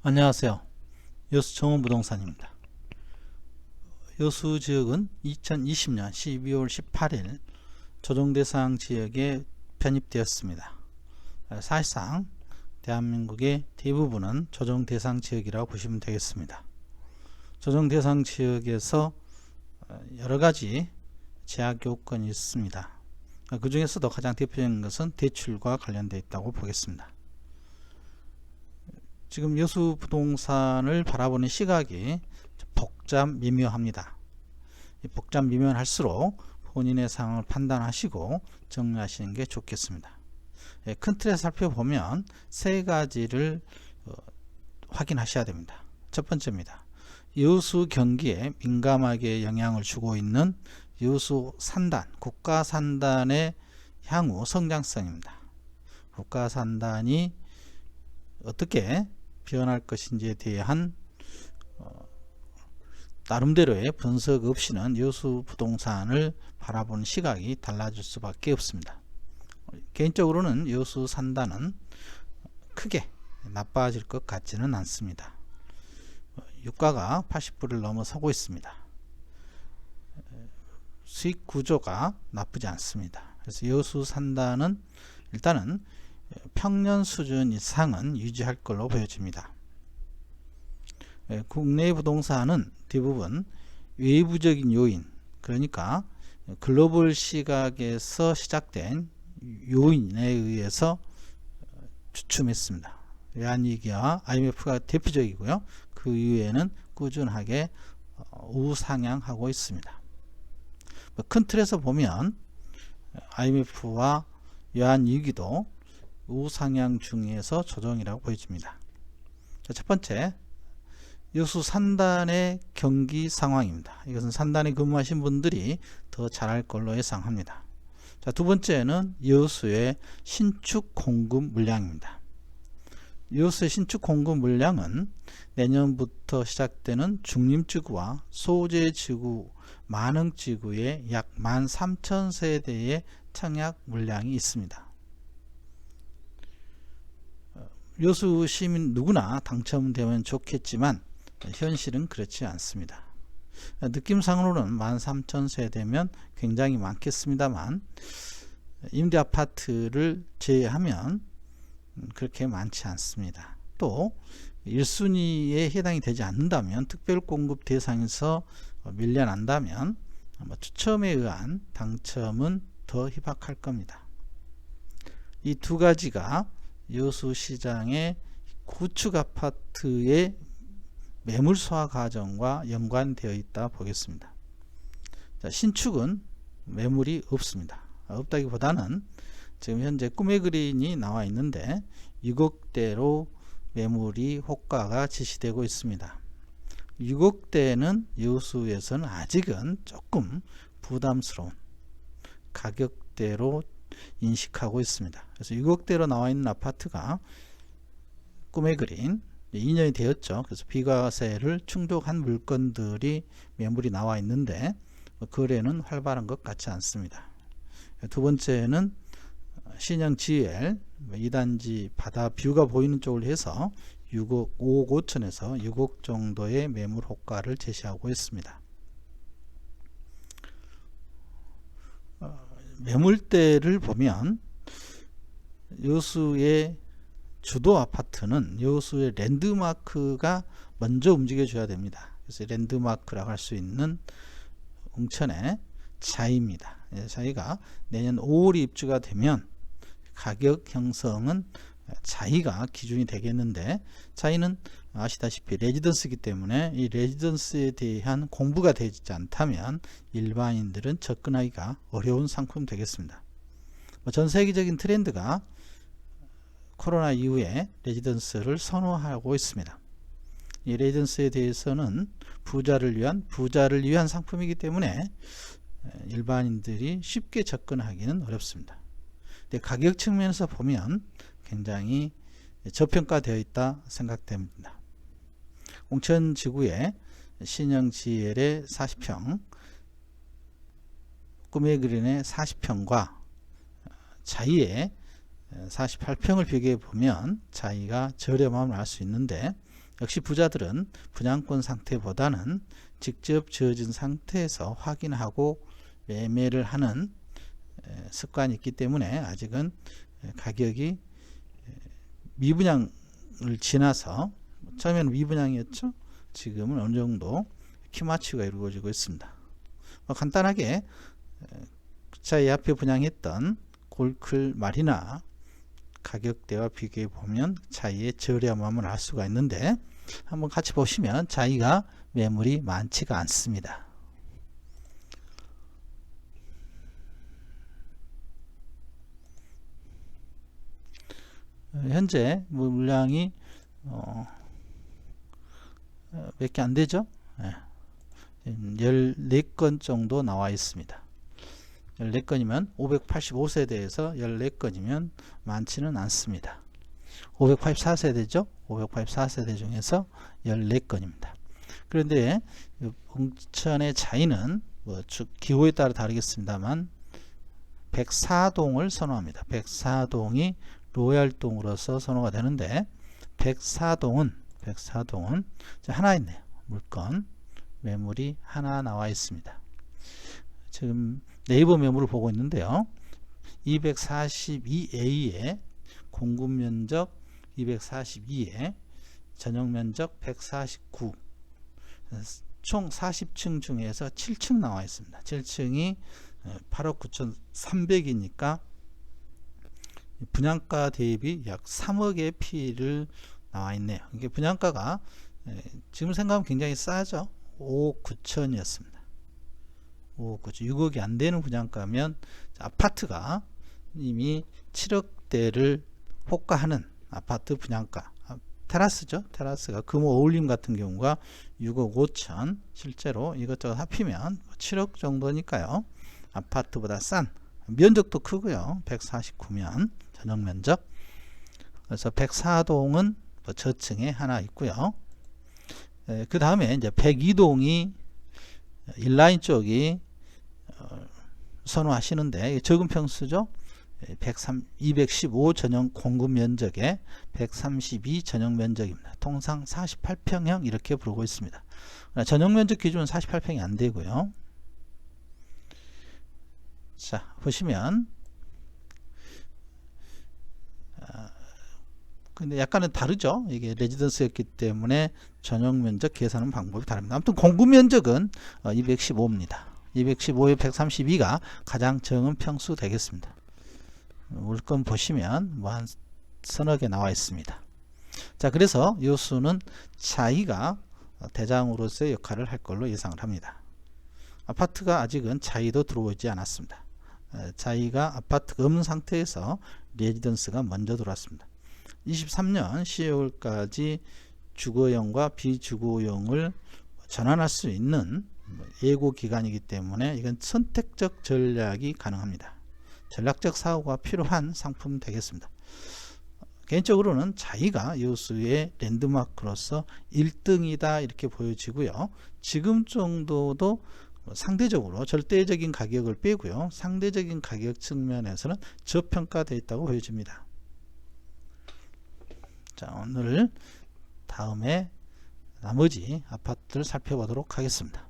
안녕하세요. 여수 정원 부동산입니다. 여수 지역은 2020년 12월 18일 조정대상 지역에 편입되었습니다. 사실상 대한민국의 대부분은 조정대상 지역이라고 보시면 되겠습니다. 조정대상 지역에서 여러가지 제약 요건이 있습니다. 그 중에서도 가장 대표적인 것은 대출과 관련되어 있다고 보겠습니다. 지금 여수 부동산을 바라보는 시각이 복잡 미묘합니다. 복잡 미묘할수록 본인의 상황을 판단하시고 정리하시는 게 좋겠습니다. 예, 큰 틀에 살펴보면 세 가지를 어, 확인하셔야 됩니다. 첫 번째입니다. 여수 경기에 민감하게 영향을 주고 있는 여수 산단, 국가 산단의 향후 성장성입니다. 국가 산단이 어떻게 변할 것인지에 대한 어, 나름대로의 분석 없이는 여수 부동산을 바라보는 시각이 달라질 수밖에 없습니다. 개인적으로는 여수 산다는 크게 나빠질 것 같지는 않습니다. 유가가 80불을 넘어서고 있습니다. 수익 구조가 나쁘지 않습니다. 그래서 여수 산다는 일단은 평년 수준 이상은 유지할 걸로 보여집니다. 예, 국내 부동산은 대부분 외부적인 요인, 그러니까 글로벌 시각에서 시작된 요인에 의해서 주춤했습니다. 외환위기와 IMF가 대표적이고요. 그 이후에는 꾸준하게 우상향하고 있습니다. 뭐큰 틀에서 보면 IMF와 외환위기도 우상향 중에서 조정이라고 보여집니다. 첫 번째, 여수 산단의 경기 상황입니다. 이것은 산단에 근무하신 분들이 더 잘할 걸로 예상합니다. 자, 두 번째는 여수의 신축 공급 물량입니다. 여수의 신축 공급 물량은 내년부터 시작되는 중림지구와 소재지구, 만흥지구의 약 13,000세대의 청약 물량이 있습니다. 여수 시민 누구나 당첨되면 좋겠지만 현실은 그렇지 않습니다. 느낌상으로는 13,000세대면 굉장히 많겠습니다만 임대 아파트를 제외하면 그렇게 많지 않습니다. 또 1순위에 해당이 되지 않는다면 특별 공급 대상에서 밀려난다면 추첨에 의한 당첨은 더 희박할 겁니다. 이 두 가지가 여수 시장의 구축 아파트의 매물 소화 과정과 연관되어 있다 보겠습니다. 자, 신축은 매물이 없습니다. 없다기보다는 지금 현재 꿈의 그린이 나와 있는데 6억대로 매물이 호가가 지시되고 있습니다. 6억대는 여수에서는 아직은 조금 부담스러운 가격대로 인식하고 있습니다. 그래서 6억대로 나와 있는 아파트가 꿈의 그린 2년이 되었죠. 그래서 비과세를 충족한 물건들이 매물이 나와 있는데 뭐 거래는 활발한 것 같지 않습니다. 두 번째는 신형 GL 2단지 뭐 바다 뷰가 보이는 쪽을 해서 6억 5억 5천에서 6억 정도의 매물 호가를 제시하고 있습니다. 매물대를 보면 여수의 주도 아파트는 여수의 랜드마크가 먼저 움직여 줘야 됩니다. 그래서 랜드마크라고 할 수 있는 웅천의 자이입니다. 자이가 내년 5월에 입주가 되면 가격 형성은 자이가 기준이 되겠는데 자이는 아시다시피 레지던스이기 때문에 이 레지던스에 대한 공부가 되지 않다면 일반인들은 접근하기가 어려운 상품 되겠습니다. 뭐전 세계적인 트렌드가 코로나 이후에 레지던스를 선호하고 있습니다. 이 레지던스에 대해서는 부자를 위한 부자를 위한 상품이기 때문에 일반인들이 쉽게 접근하기는 어렵습니다. 근데 가격 측면에서 보면 굉장히 저평가되어 있다 생각됩니다. 옹천 지구의 신형 GL의 40평, 꿈의 그린의 40평과 자이의 48평을 비교해 보면 자이가 저렴함을 알 수 있는데 역시 부자들은 분양권 상태보다는 직접 지어진 상태에서 확인하고 매매를 하는 에, 습관이 있기 때문에 아직은 에, 가격이 에, 미분양을 지나서 처음에는 미분양이었죠. 지금은 어느 정도 키 맞추기가 이루어지고 있습니다. 뭐 간단하게 에, 자이 앞에 분양했던 골클 마리나 가격대와 비교해 보면 차이의 저렴함을 알 수가 있는데 한번 같이 보시면 차이가 매물이 많지가 않습니다. 현재 뭐 물량이 어, 몇 개 안 되죠? 예. 14건 정도 나와 있습니다. 14건이면 585세대에서 14건이면 많지는 않습니다. 584세대죠. 584세대 중에서 14건입니다. 그런데 공천의 차이는 뭐 기호에 따라 다르겠습니다만 104동을 선호합니다. 104동이 로얄동으로서 선호가 되는데 104동은 104동은 하나 있네요. 물건 매물이 하나 나와 있습니다. 지금 네이버 매물을 보고 있는데요. 242A에 공급 면적 242에 전용 면적 149. 총 40층 중에서 7층 나와 있습니다. 7층이 8억 9,300이니까 분양가 대비 약 3억의 피를 나와 있네요. 이게 분양가가 지금 생각하면 굉장히 싸죠. 5억 9천이었습니다. 5억 9천, 6억이 안 되는 분양가면 아파트가 이미 7억대를 호가하는 아파트 분양가 아, 테라스죠. 테라스가 금호 어울림 같은 경우가 6억 5천 실제로 이것저것 합히면 7억 정도니까요. 아파트보다 싼 면적도 크고요. 149면 전용 면적 그래서 104동은 뭐 저층에 하나 있고요. 그 다음에 이제 102동이 인라인 쪽이 어, 선호하시는데 적은 평수죠. 103, 215 전용 공급 면적에 132 전용 면적입니다. 통상 48평형 이렇게 부르고 있습니다. 전용 면적 기준은 48평이 안 되고요. 자 보시면 아, 근데 약간은 다르죠. 이게 레지던스였기 때문에 전용 면적 계산하는 방법이 다릅니다. 아무튼 공급 면적은 215입니다. 215에 132가 가장 적은 평수 되겠습니다. 물건 보시면 뭐 한 서너 개 나와 있습니다. 자, 그래서 이 수는 차이가 대장으로서의 역할을 할 걸로 예상을 합니다. 아파트가 아직은 차이도 들어오지 않았습니다. 차이가 아파트가 없는 상태에서 레지던스가 먼저 들어왔습니다. 23년 10월까지 주거용과 비주거용을 전환할 수 있는 예고 기간이기 때문에 이건 선택적 전략이 가능합니다. 전략적 사고가 필요한 상품 되겠습니다. 개인적으로는 자기가 요수의 랜드마크로서 1등이다 이렇게 보여지고요. 지금 정도도 상대적으로 절대적인 가격을 빼고요. 상대적인 가격 측면에서는 저평가되어 있다고 보여집니다. 자, 오늘 다음에 나머지 아파트를 살펴보도록 하겠습니다.